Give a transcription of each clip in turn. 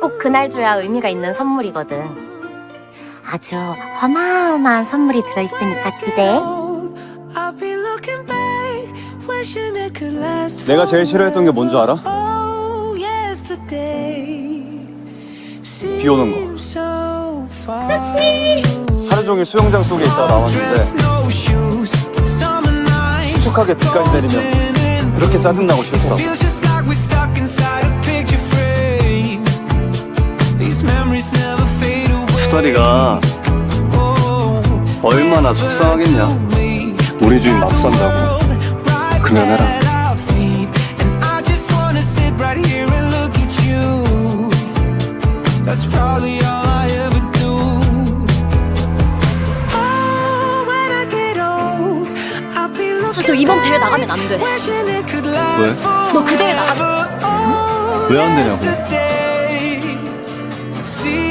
꼭 그날 줘야 의미가 있는 선물이거든. 아주 어마어마한 선물이 들어있으니까 기대해. 내가 제일 싫어했던 게뭔줄 알아? 비 오는 거. 하루 종일 수영장 속에 있다 나왔는데. 축축하게 비까지 내리면 그렇게 짜증나고 싫더라고. Oh, 얼마나 속상하겠냐. 우리 주인 막 산다고. 그만 해라. And I just wanna sit right here and look at you. That's probably all I ever do. Oh, when I get old, I'll be looking 너 이번 대회 나가면 안 돼. wishing it could last 왜? 너 그대에 나가면. Oh, 왜안 되냐고.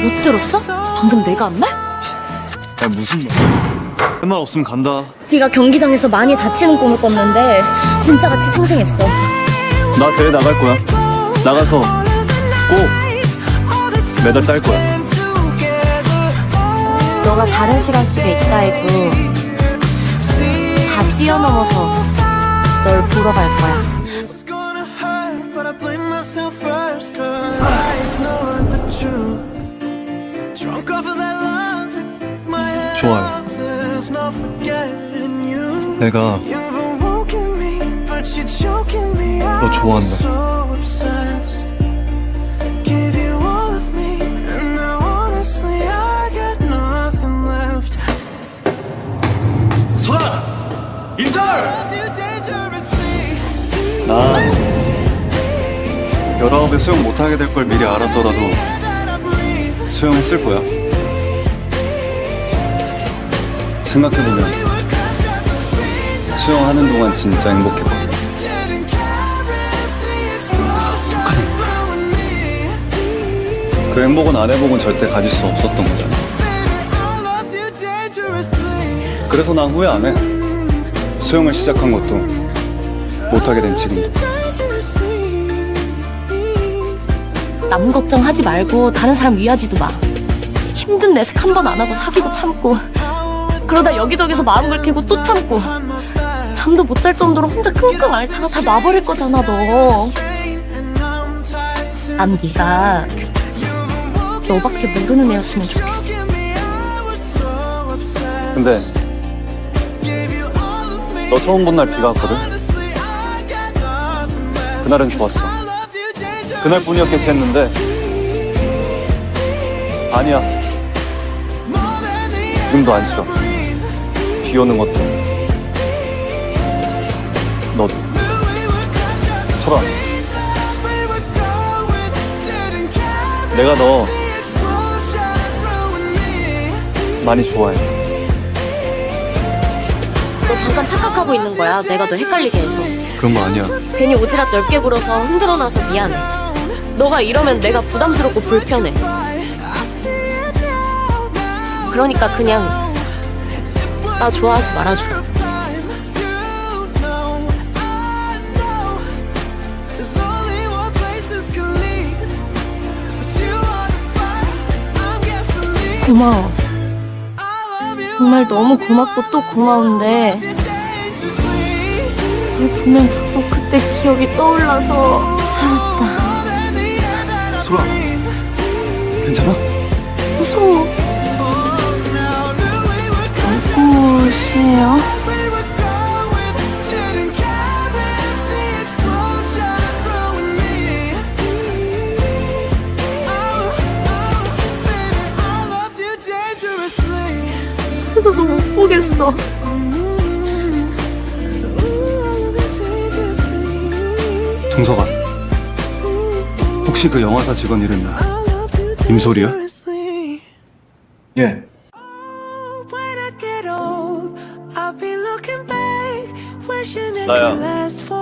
못 들었어? 방금 내가 한 말? 야 무슨 말? 할 말 없으면 간다. 네가 경기장에서 많이 다치는 꿈을 꿨는데 진짜 같이 생생했어. 나 대회 나갈 거야. 나가서 꼭 메달 딸 거야. 너가 다른 시간 속에 있다 해도 다 뛰어넘어서 널 보러 갈 거야. Out. 너 좋아한다. 소라 dangerously. 나 열아홉에 수영 못하게 될 걸 미리 알았더라도. 수영했을 거야. 생각해보면 수영하는 동안 진짜 행복했거든. 그 행복은 안 해보곤 절대 가질 수 없었던 거잖아. 그래서 난 후회 안 해. 수영을 시작한 것도 못하게 된 지금도. 남 걱정하지 말고 다른 사람 위하지도 마. 힘든 내색 한 번 안 하고 사귀고 참고 그러다 여기저기서 마음 긁히고 또 참고 잠도 못 잘 정도로 혼자 끙끙 앓다가 다 놔버릴 거잖아 너. 난 네가 너밖에 모르는 애였으면 좋겠어. 근데 너 처음 본 날 비가 왔거든? 그날은 좋았어. 그날뿐이었겠지 했는데 아니야. 지금도 안 싫어. 비 오는 것도. 너도. 소라, 내가 너 많이 좋아해. 너 잠깐 착각하고 있는 거야. 내가 너 헷갈리게 해서. 그런 거 아니야. 괜히 오지랖 넓게 굴어서 흔들어놔서 미안해. 너가 이러면 내가 부담스럽고 불편해. 그러니까 그냥 나 좋아하지 말아줘. 고마워. 정말 너무 고맙고 또 고마운데 이 보면 자꾸 그때 기억이 떠올라서 살았다. 소라, 괜찮아? 그래서 못 보겠어. 동서가, 혹시 그 영화사 직원 이름이 임소리야? 예. I